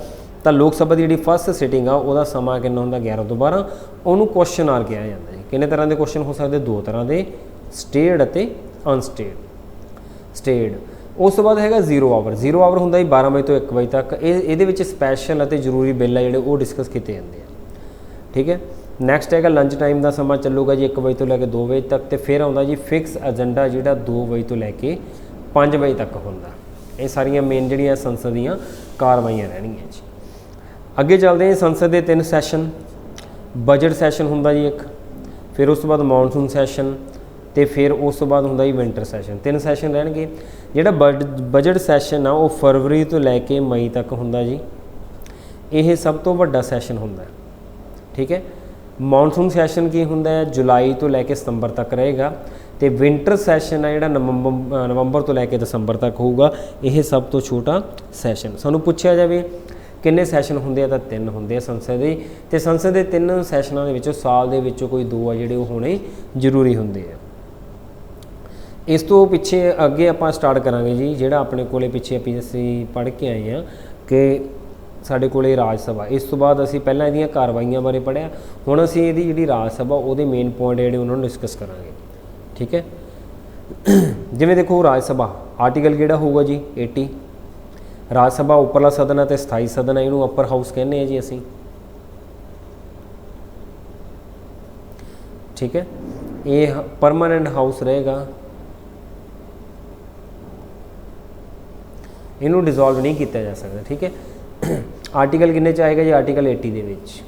ਤਾਂ ਲੋਕ ਸਭਾ ਦੀ ਜਿਹੜੀ ਫਸਟ ਸਿਟਿੰਗ ਆ, ਉਹਦਾ ਸਮਾਂ ਕਿੰਨਾ ਹੁੰਦਾ? 11 ਤੋਂ 12 ਉਹਨੂੰ ਕੁਐਸਚਨ ਆਰ ਕਿਹਾ ਜਾਂਦਾ ਜੀ ਕਿੰਨੇ ਤਰ੍ਹਾਂ ਦੇ ਕੁਐਸਚਨ ਹੋ ਸਕਦੇ? ਦੋ ਤਰ੍ਹਾਂ ਦੇ ਸਟੇਟ ਅਤੇ ਅਨਸਟੇਟ ਸਟੇਟ ਉਸ ਤੋਂ ਬਾਅਦ ਹੈਗਾ 0 ਆਵਰ 0 ਆਵਰ ਹੁੰਦਾ ਜੀ 12 ਵਜੇ ਤੋਂ 1 ਵਜੇ ਤੱਕ। ਇਹ, ਇਹਦੇ ਵਿੱਚ ਸਪੈਸ਼ਲ ਅਤੇ ਜ਼ਰੂਰੀ ਬਿੱਲ ਆ ਜਿਹੜੇ ਉਹ ਡਿਸਕਸ ਕੀਤੇ ਜਾਂਦੇ ਆ। ਠੀਕ ਹੈ? ਨੈਕਸਟ ਹੈਗਾ ਲੰਚ ਟਾਈਮ ਦਾ ਸਮਾਂ ਚੱਲੂਗਾ ਜੀ 1 ਵਜੇ ਤੋਂ ਲੈ ਕੇ 2 ਵਜੇ ਤੱਕ ਤੇ ਫਿਰ ਆਉਂਦਾ ਜੀ ਫਿਕਸ ਏਜੰਡਾ ਜਿਹੜਾ 2 ਵਜੇ ਤੋਂ ਲੈ ਕੇ 5 ਵਜੇ ਤੱਕ ਹੁੰਦਾ। ਇਹ ਸਾਰੀਆਂ ਮੇਨ ਜਿਹੜੀਆਂ ਸੰਸਦ ਦੀਆਂ ਕਾਰਵਾਈਆਂ ਰਹਿਣਗੀਆਂ ਜੀ। ਅੱਗੇ ਚੱਲਦੇ ਹਾਂ ਸੰਸਦ ਦੇ ਤਿੰਨ ਸੈਸ਼ਨ ਬਜਟ ਸੈਸ਼ਨ ਹੁੰਦਾ ਜੀ ਇੱਕ, ਫਿਰ ਉਸ ਤੋਂ ਬਾਅਦ ਮੌਨਸੂਨ ਸੈਸ਼ਨ ਤੇ ਫਿਰ ਉਸ ਤੋਂ ਬਾਅਦ ਹੁੰਦਾ ਜੀ ਵਿੰਟਰ ਸੈਸ਼ਨ ਤਿੰਨ ਸੈਸ਼ਨ ਰਹਿਣਗੇ। ਜਿਹੜਾ ਬਜਟ ਸੈਸ਼ਨ ਆ ਉਹ ਫਰਵਰੀ ਤੋਂ ਲੈ ਕੇ ਮਈ ਤੱਕ ਹੁੰਦਾ ਜੀ। ਇਹ ਸਭ ਤੋਂ ਵੱਡਾ ਸੈਸ਼ਨ ਹੁੰਦਾ। ਹੈ ਠੀਕ ਹੈ? ਮੌਨਸੂਨ ਸੈਸ਼ਨ ਕੀ ਹੁੰਦਾ ਹੈ? ਜੁਲਾਈ ਤੋਂ ਲੈ ਕੇ ਸਤੰਬਰ ਤੱਕ ਰਹੇਗਾ ਤੇ ਵਿੰਟਰ ਸੈਸ਼ਨ ਆ ਜਿਹੜਾ ਨਵੰਬਰ ਨਵੰਬਰ ਤੋਂ ਲੈ ਕੇ ਦਸੰਬਰ ਤੱਕ ਹੋਊਗਾ। ਇਹ ਸਭ ਤੋਂ ਛੋਟਾ ਸੈਸ਼ਨ। ਸਾਨੂੰ ਪੁੱਛਿਆ ਜਾਵੇ ਕਿੰਨੇ ਸੈਸ਼ਨ ਹੁੰਦੇ ਆ ਤਾਂ ਤਿੰਨ ਹੁੰਦੇ ਆ ਸੰਸਦ ਦੇ। ਤੇ ਸੰਸਦ ਦੇ ਤਿੰਨ ਸੈਸ਼ਨਾਂ ਦੇ ਵਿੱਚੋਂ ਸਾਲ ਦੇ ਵਿੱਚੋਂ ਕੋਈ ਦੋ ਆ ਜਿਹੜੇ ਉਹ ਹੋਣੇ ਜ਼ਰੂਰੀ ਹੁੰਦੇ ਆ। ਇਸ ਤੋਂ ਪਿੱਛੇ ਅੱਗੇ ਆਪਾਂ ਸਟਾਰਟ ਕਰਾਂਗੇ ਜੀ, ਜਿਹੜਾ ਆਪਣੇ ਕੋਲੇ ਪਿੱਛੇ ਆਪਾਂ ਅਸੀਂ ਪੜ੍ਹ ਕੇ ਆਏ ਆ ਕਿ ਸਾਡੇ ਕੋਲੇ ਰਾਜ ਸਭਾ। ਇਸ ਤੋਂ ਬਾਅਦ ਅਸੀਂ ਪਹਿਲਾਂ ਇਹਦੀਆਂ ਕਾਰਵਾਈਆਂ ਬਾਰੇ ਪੜ੍ਹਿਆ। ਹੁਣ ਅਸੀਂ ਇਹਦੀ ਜਿਹੜੀ ਰਾਜ ਸਭਾ, ਉਹਦੇ ਮੇਨ ਪੁਆਇੰਟ ਜਿਹੜੇ ਉਹਨਾਂ ਨੂੰ ਡਿਸਕਸ ਕਰਾਂਗੇ। ਠੀਕ ਹੈ? ਜਿਵੇਂ ਦੇਖੋ ਰਾਜ ਸਭਾ ਆਰਟੀਕਲ ਕਿਹੜਾ ਹੋਊਗਾ ਜੀ? 80 ਰਾਜ ਸਭਾ ਉੱਪਰਲਾ ਸਦਨ ਹੈ ਤੇ ਸਥਾਈ ਸਦਨ ਹੈ, ਇਹਨੂੰ ਅਪਰ ਹਾਊਸ ਕਹਿੰਦੇ ਆ ਜੀ ਅਸੀਂ। ਠੀਕ ਹੈ? ਇਹ ਪਰਮਾਨੈਂਟ ਹਾਊਸ ਰਹੇਗਾ। ਇਹਨੂੰ ਡਿਸੋਲਵ ਨਹੀਂ ਕੀਤਾ ਜਾ ਸਕਦਾ। ਠੀਕ ਹੈ? ਆਰਟੀਕਲ ਕਿੰਨੇ ਚ ਆਏਗਾ ਜੀ? ਆਰਟੀਕਲ 80 ਦੇ ਵਿੱਚ।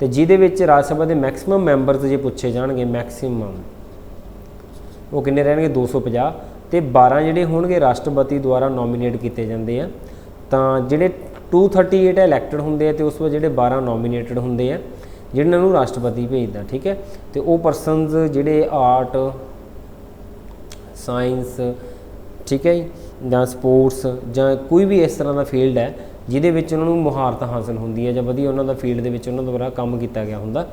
ਤੇ ਜਿਹਦੇ ਵਿੱਚ ਰਾਜ ਸਭਾ ਦੇ ਮੈਕਸਿਮਮ ਮੈਂਬਰਸ ਜੇ ਪੁੱਛੇ ਜਾਣਗੇ ਮੈਕਸਿਮਮ ਉਹ ਕਿੰਨੇ ਰਹਿਣਗੇ? 250 ਤੇ 12 ਜਿਹੜੇ ਹੋਣਗੇ, ਰਾਸ਼ਟਰਪਤੀ ਦੁਆਰਾ ਨੋਮੀਨੇਟ ਕੀਤੇ ਜਾਂਦੇ ਆ। ਤਾਂ ਜਿਹੜੇ 238 ਇਲੈਕਟਡ ਹੁੰਦੇ ਆ ਤੇ ਉਸ ਵਿੱਚ ਜਿਹੜੇ 12 ਨੋਮੀਨੇਟਡ ਹੁੰਦੇ ਆ, ਜਿਹਨਾਂ ਨੂੰ ਰਾਸ਼ਟਰਪਤੀ ਭੇਜਦਾ, ਠੀਕ ਹੈ? ਤੇ ਉਹ ਪਰਸਨਸ ਜਿਹੜੇ ਆਰਟ ਸਾਇੰਸ ਠੀਕ ਹੈ ਜਾਂ? ਸਪੋਰਟਸ ਜਾਂ ਕੋਈ ਵੀ ਇਸ ਤਰ੍ਹਾਂ ਦਾ ਫੀਲਡ ਹੈ ਜਿਹਦੇ ਵਿੱਚ ਉਹਨਾਂ ਨੂੰ ਮੁਹਾਰਤ ਹਾਸਲ ਹੁੰਦੀ ਹੈ ਜਾਂ ਵਧੀਆ ਉਹਨਾਂ ਦਾ ਫੀਲਡ ਦੇ ਵਿੱਚ ਉਹਨਾਂ ਦੁਆਰਾ ਕੰਮ ਕੀਤਾ ਗਿਆ ਹੁੰਦਾ,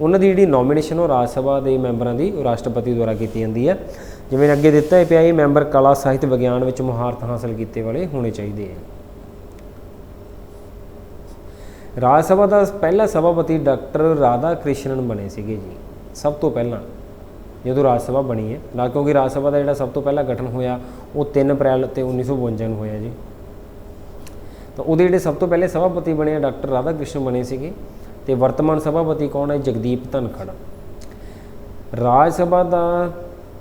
ਉਹਨਾਂ ਦੀ ਜਿਹੜੀ ਨੋਮੀਨੇਸ਼ਨ ਉਹ ਰਾਜ ਸਭਾ ਦੇ ਮੈਂਬਰਾਂ ਦੀ ਉਹ ਰਾਸ਼ਟਰਪਤੀ ਦੁਆਰਾ ਕੀਤੀ ਜਾਂਦੀ ਹੈ। ਜਿਵੇਂ ਅੱਗੇ ਦਿੱਤਾ ਹੈ ਪਿਆ, ਇਹ ਮੈਂਬਰ ਕਲਾ, ਸਾਹਿਤ, ਵਿਗਿਆਨ ਵਿੱਚ ਮੁਹਾਰਤ ਹਾਸਲ ਕੀਤੇ ਵਾਲੇ ਹੋਣੇ ਚਾਹੀਦੇ ਹੈ ਰਾਜ ਸਭਾ ਦਾ ਪਹਿਲਾ ਸਭਾਪਤੀ ਡਾਕਟਰ ਰਾਧਾ ਕ੍ਰਿਸ਼ਨਨ ਬਣੇ ਸੀਗੇ ਜੀ, ਸਭ ਤੋਂ ਪਹਿਲਾਂ, ਜਦੋਂ ਰਾਜ ਸਭਾ ਬਣੀ ਹੈ। ਨਾ ਕਿਉਂਕਿ ਰਾਜ ਸਭਾ ਦਾ ਜਿਹੜਾ ਸਭ ਤੋਂ ਪਹਿਲਾ ਗਠਨ ਹੋਇਆ, ਉਹ 3 ਅਪ੍ਰੈਲ ਤੇ 1952 ਨੂੰ ਹੋਇਆ ਜੀ। ਤਾਂ ਉਹਦੇ ਜਿਹੜੇ ਸਭ ਤੋਂ ਪਹਿਲੇ ਸਭਾਪਤੀ ਬਣੇ ਆ ਡਾਕਟਰ ਰਾਧਾ ਕ੍ਰਿਸ਼ਨ ਬਣੇ ਸੀਗੇ ਤੇ ਵਰਤਮਾਨ ਸਭਾਪਤੀ ਕੌਣ ਹੈ? ਜਗਦੀਪ ਧਨਖੜ। ਰਾਜ ਸਭਾ ਦਾ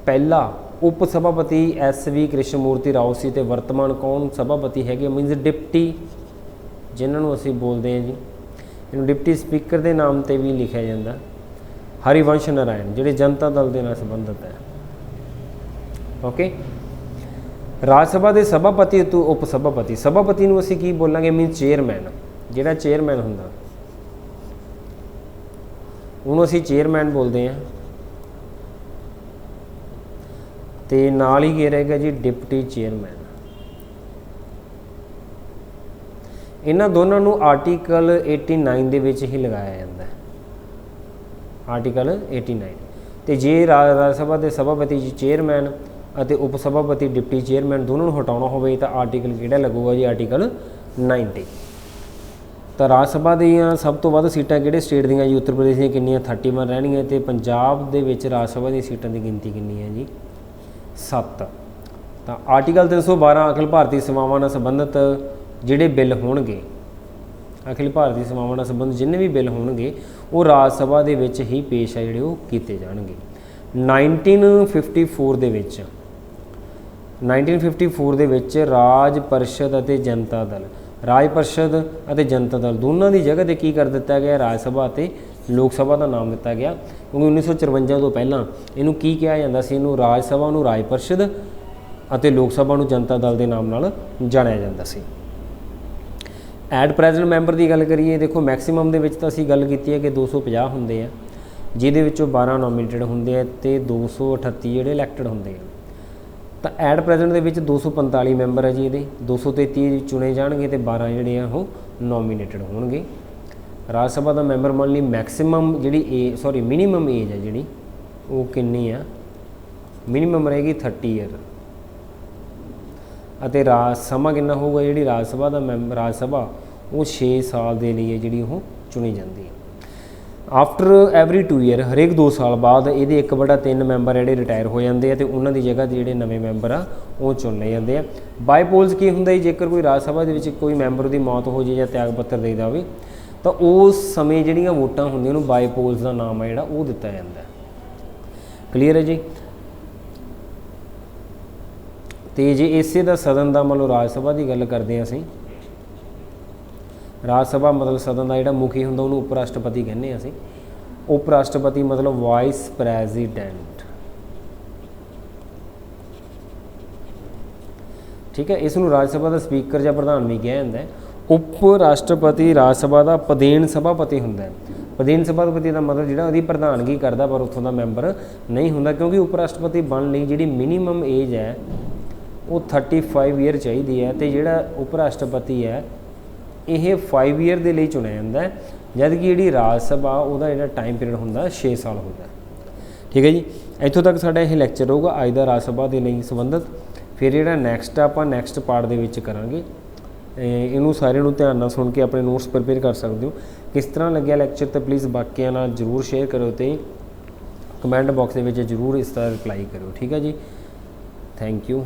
ਪਹਿਲਾ ਉਪ ਸਭਾਪਤੀ ਐਸ ਵੀ ਕ੍ਰਿਸ਼ਨਮੂਰਤੀ ਰਾਓ ਸੀ ਤੇ ਵਰਤਮਾਨ ਕੌਣ ਸਭਾਪਤੀ ਹੈਗੇ ਮੀਨਸ ਡਿਪਟੀ, ਜਿਨ੍ਹਾਂ ਨੂੰ ਅਸੀਂ ਬੋਲਦੇ ਹਾਂ ਜੀ। ਇਹਨੂੰ ਡਿਪਟੀ ਸਪੀਕਰ ਦੇ ਨਾਮ ਤੇ ਵੀ ਲਿਖਿਆ ਜਾਂਦਾ। ਹਰੀਵੰਸ਼ ਨਾਰਾਇਣ, ਜਿਹੜੇ ਜਨਤਾ ਦਲ ਦੇ ਨਾਲ ਸੰਬੰਧਿਤ ਹੈ। ਓਕੇ ਰਾਜ ਸਭਾ ਦੇ ਸਭਾਪਤੀ ਤੋਂ ਉਪ ਸਭਾਪਤੀ। ਸਭਾਪਤੀ ਨੂੰ ਅਸੀਂ ਕੀ ਬੋਲਾਂਗੇ? ਮੀਨ ਚੇਅਰਮੈਨ ਜਿਹੜਾ ਚੇਅਰਮੈਨ ਹੁੰਦਾ। ਉਹਨੂੰ ਅਸੀਂ ਚੇਅਰਮੈਨ ਬੋਲਦੇ ਹਾਂ। ਤੇ ਨਾਲ ਹੀ ਕੀ ਰਹੇਗਾ ਜੀ? ਡਿਪਟੀ ਚੇਅਰਮੈਨ ਇਹਨਾਂ ਦੋਨਾਂ ਨੂੰ ਆਰਟੀਕਲ 89 ਦੇ ਵਿੱਚ ਹੀ ਲਗਾਇਆ ਜਾਂਦਾ ਹੈ। ਆਰਟੀਕਲ 89 ਤੇ ਜੇ ਰਾ- ਰਾਜ ਸਭਾ ਦੇ ਸਭਾਪਤੀ ਜੀ ਚੇਅਰਮੈਨ ਅਤੇ ਉਪ ਸਭਾਪਤੀ ਡਿਪਟੀ ਚੇਅਰਮੈਨ ਦੋਨਾਂ ਨੂੰ ਹਟਾਉਣਾ ਹੋਵੇ ਤਾਂ ਆਰਟੀਕਲ ਕਿਹੜਾ ਲੱਗੂਗਾ ਜੀ? ਆਰਟੀਕਲ 90 ਤਾਂ ਰਾਜ ਸਭਾ ਦੀਆਂ ਸਭ ਤੋਂ ਵੱਧ ਸੀਟਾਂ ਕਿਹੜੇ ਸਟੇਟ ਦੀਆਂ ਜੀ? ਉੱਤਰ ਪ੍ਰਦੇਸ਼ ਦੀਆਂ ਕਿੰਨੀਆਂ? 31 ਰਹਿਣਗੀਆਂ ਤੇ ਪੰਜਾਬ ਦੇ ਵਿੱਚ ਰਾਜ ਸਭਾ ਦੀਆਂ ਸੀਟਾਂ ਦੀ ਗਿਣਤੀ ਕਿੰਨੀ ਹੈ ਜੀ? 7 ਤਾਂ ਆਰਟੀਕਲ 312 ਅਖਿਲ ਭਾਰਤੀ ਸੇਵਾਵਾਂ ਨਾਲ ਸੰਬੰਧਿਤ ਜਿਹੜੇ ਬਿੱਲ ਹੋਣਗੇ, ਅਖਿਲ ਭਾਰਤੀ ਸੇਵਾਵਾਂ ਨਾਲ ਸੰਬੰਧਿਤ ਜਿੰਨੇ ਵੀ ਬਿੱਲ ਹੋਣਗੇ, ਉਹ ਰਾਜ ਸਭਾ ਦੇ ਵਿੱਚ ਹੀ ਪੇਸ਼ ਆ ਜਿਹੜੇ ਉਹ ਕੀਤੇ ਜਾਣਗੇ। 1954 ਦੇ ਵਿੱਚ 1954 ਦੇ ਵਿੱਚ ਰਾਜ ਪਰਿਸ਼ਦ ਅਤੇ ਜਨਤਾ ਦਲ, ਰਾਜ ਪਰਿਸ਼ਦ ਅਤੇ ਜਨਤਾ ਦਲ ਦੋਨਾਂ ਦੀ ਜਗ੍ਹਾ ਤੇ ਕੀ ਕਰ ਦਿੱਤਾ ਗਿਆ? ਰਾਜ ਸਭਾ ਅਤੇ ਲੋਕ ਸਭਾ ਦਾ ਨਾਮ ਦਿੱਤਾ ਗਿਆ। ਕਿਉਂਕਿ 1954 ਤੋਂ ਪਹਿਲਾਂ ਇਹਨੂੰ ਕੀ ਕਿਹਾ ਜਾਂਦਾ ਸੀ? ਇਹਨੂੰ ਰਾਜ ਸਭਾ ਨੂੰ ਰਾਜ ਪਰਿਸ਼ਦ ਅਤੇ ਲੋਕ ਸਭਾ ਨੂੰ ਜਨਤਾ ਦਲ ਦੇ ਨਾਮ ਨਾਲ ਜਾਣਿਆ ਜਾਂਦਾ ਸੀ। ਐਟ ਪ੍ਰੈਜ਼ੈਂਟ ਮੈਂਬਰ ਦੀ ਗੱਲ ਕਰੀਏ, ਦੇਖੋ ਮੈਕਸਿਮਮ ਦੇ ਵਿੱਚ ਤਾਂ ਅਸੀਂ ਗੱਲ ਕੀਤੀ ਹੈ ਕਿ 250 ਹੁੰਦੇ ਆ, ਜਿਹਦੇ ਵਿੱਚੋਂ 12 ਨੋਮੀਨੇਟਡ ਹੁੰਦੇ ਆ ਤੇ 238 ਜਿਹੜੇ ਇਲੈਕਟਡ ਹੁੰਦੇ ਆ। ਤਾਂ ਐਟ ਪ੍ਰੈਜ਼ੈਂਟ ਦੇ ਵਿੱਚ 245 ਮੈਂਬਰ ਹੈ ਜੀ ਇਹਦੇ 233 ਚੁਣੇ ਜਾਣਗੇ ਤੇ 12 ਜਿਹੜੇ ਆ ਉਹ ਨੋਮੀਨੇਟਡ ਹੋਣਗੇ। ਰਾਜ ਸਭਾ ਦਾ ਮੈਂਬਰ ਮੰਨ ਲਈ ਮੈਕਸਿਮਮ ਜਿਹੜੀ ਏ ਸੌਰੀ ਮਿਨੀਮਮ ਏਜ ਹੈ ਜਿਹੜੀ, ਉਹ ਕਿੰਨੀ ਆ? ਮਿਨੀਮਮ ਰਹੇਗੀ 30 ਇਅਰ ਅਤੇ ਰਾਜ ਸਮਾਂ ਕਿੰਨਾ ਹੋਊਗਾ ਜਿਹੜੀ ਰਾਜ ਸਭਾ ਦਾ ਮੈਂਬਰ ਰਾਜ ਸਭਾ, ਉਹ 6 ਸਾਲ ਦੇ ਲਈ ਹੈ ਜਿਹੜੀ ਉਹ ਚੁਣੀ ਜਾਂਦੀ ਹੈ ਆਫਟਰ ਐਵਰੀ 2 ਇਅਰ ਹਰੇਕ 2 ਸਾਲ ਬਾਅਦ ਇਹਦੇ ਇੱਕ ਬੜਾ ਤਿੰਨ ਮੈਂਬਰ ਜਿਹੜੇ ਰਿਟਾਇਰ ਹੋ ਜਾਂਦੇ ਆ ਤੇ ਉਹਨਾਂ ਦੀ ਜਗ੍ਹਾ ਤੇ ਜਿਹੜੇ ਨਵੇਂ ਮੈਂਬਰ ਆ, ਉਹ ਚੁਣੇ ਜਾਂਦੇ ਆ। ਬਾਈਪੋਲਸ ਕੀ ਹੁੰਦਾ ਜੀ? ਜੇਕਰ ਕੋਈ ਰਾਜ ਸਭਾ ਦੇ ਵਿੱਚ ਕੋਈ ਮੈਂਬਰ ਦੀ ਮੌਤ ਹੋ ਜੇ ਜਾਂ ਤਿਆਗ ਪੱਤਰ ਦੇ ਦੇਵੇ, ਤਾਂ ਉਸ ਸਮੇਂ ਜਿਹੜੀਆਂ ਵੋਟਾਂ ਹੁੰਦੀਆਂ ਉਹਨੂੰ ਬਾਈਪੋਲਸ ਦਾ ਨਾਮ ਆ ਜਿਹੜਾ, ਉਹ ਦਿੱਤਾ ਜਾਂਦਾ ਕਲੀਅਰ ਹੈ ਜੀ? ਤੇ ਜੇ ਇਸੇ ਦਾ ਸਦਨ ਦਾ ਮਤਲਬ ਰਾਜ ਸਭਾ ਦੀ ਗੱਲ ਕਰਦੇ ਹਾਂ ਅਸੀਂ ਰਾਜ ਸਭਾ ਮਤਲਬ ਸਦਨ ਦਾ ਜਿਹੜਾ ਮੁਖੀ ਹੁੰਦਾ, ਉਹਨੂੰ ਉਪ ਰਾਸ਼ਟਰਪਤੀ ਕਹਿੰਦੇ ਹਾਂ ਅਸੀਂ। ਉਪ ਰਾਸ਼ਟਰਪਤੀ ਮਤਲਬ ਵਾਈਸ ਪ੍ਰੈਜ਼ੀਡੈਂਟ ਠੀਕ ਹੈ, ਇਸ ਨੂੰ ਰਾਜ ਸਭਾ ਦਾ ਸਪੀਕਰ ਜਾਂ ਪ੍ਰਧਾਨ ਵੀ ਕਿਹਾ ਜਾਂਦਾ ਹੈ। ਉਪ ਰਾਸ਼ਟਰਪਤੀ ਰਾਜ ਸਭਾ ਦਾ ਪਦੇਨ ਸਭਾਪਤੀ ਹੁੰਦਾ ਹੈ। ਪਦੇਨ ਸਭਾਪਤੀ ਦਾ ਮਤਲਬ ਜਿਹੜਾ ਉਹਦੀ ਪ੍ਰਧਾਨਗੀ ਕਰਦਾ, ਪਰ ਉੱਥੋਂ ਦਾ ਮੈਂਬਰ ਨਹੀਂ ਹੁੰਦਾ, ਕਿਉਂਕਿ ਉਪ ਰਾਸ਼ਟਰਪਤੀ ਬਣਨ ਲਈ ਜਿਹੜੀ ਮਿਨੀਮਮ ਏਜ ਹੈ, ਉਹ 35 ਇਅਰ ਚਾਹੀਦੀ ਹੈ, ਤੇ ਜਿਹੜਾ ਉਪ ਰਾਸ਼ਟਰਪਤੀ ਹੈ ਇਹ 5 ਇਅਰ ਦੇ ਲਈ ਚੁਣਿਆ ਜਾਂਦਾ ਹੈ, ਜਦ ਕਿ ਜਿਹੜੀ ਰਾਜ ਸਭਾ, ਉਹਦਾ ਜਿਹੜਾ ਟਾਈਮ ਪੀਰੀਅਡ ਹੁੰਦਾ 6 ਸਾਲ ਹੁੰਦਾ ਠੀਕ ਹੈ ਜੀ? ਇੱਥੋਂ ਤੱਕ ਸਾਡਾ ਇਹ ਲੈਕਚਰ ਹੋਊਗਾ ਅੱਜ ਦਾ ਰਾਜ ਸਭਾ ਦੇ ਲਈ ਸੰਬੰਧਿਤ। ਫਿਰ ਜਿਹੜਾ ਨੈਕਸਟ ਆਪਾਂ ਨੈਕਸਟ ਪਾਰਟ ਦੇ ਵਿੱਚ ਕਰਾਂਗੇ ਇਹਨੂੰ ਸਾਰਿਆਂ ਨੂੰ ਧਿਆਨ ਨਾਲ ਸੁਣ ਕੇ ਆਪਣੇ ਨੋਟਸ ਪ੍ਰਪੇਅਰ ਕਰ ਸਕਦੇ ਹੋ। ਕਿਸ ਤਰ੍ਹਾਂ ਲੱਗਿਆ ਲੈਕਚਰ ਤਾਂ ਪਲੀਜ਼ ਬਾਕੀਆਂ ਨਾਲ ਜਰੂਰ ਸ਼ੇਅਰ ਕਰੋ ਤੇ ਕਮੈਂਟ ਬਾਕਸ ਦੇ ਵਿੱਚ ਜਰੂਰ ਇਸ ਦਾ ਰਿਪਲਾਈ ਕਰਿਓ। ਠੀਕ ਹੈ ਜੀ? Thank you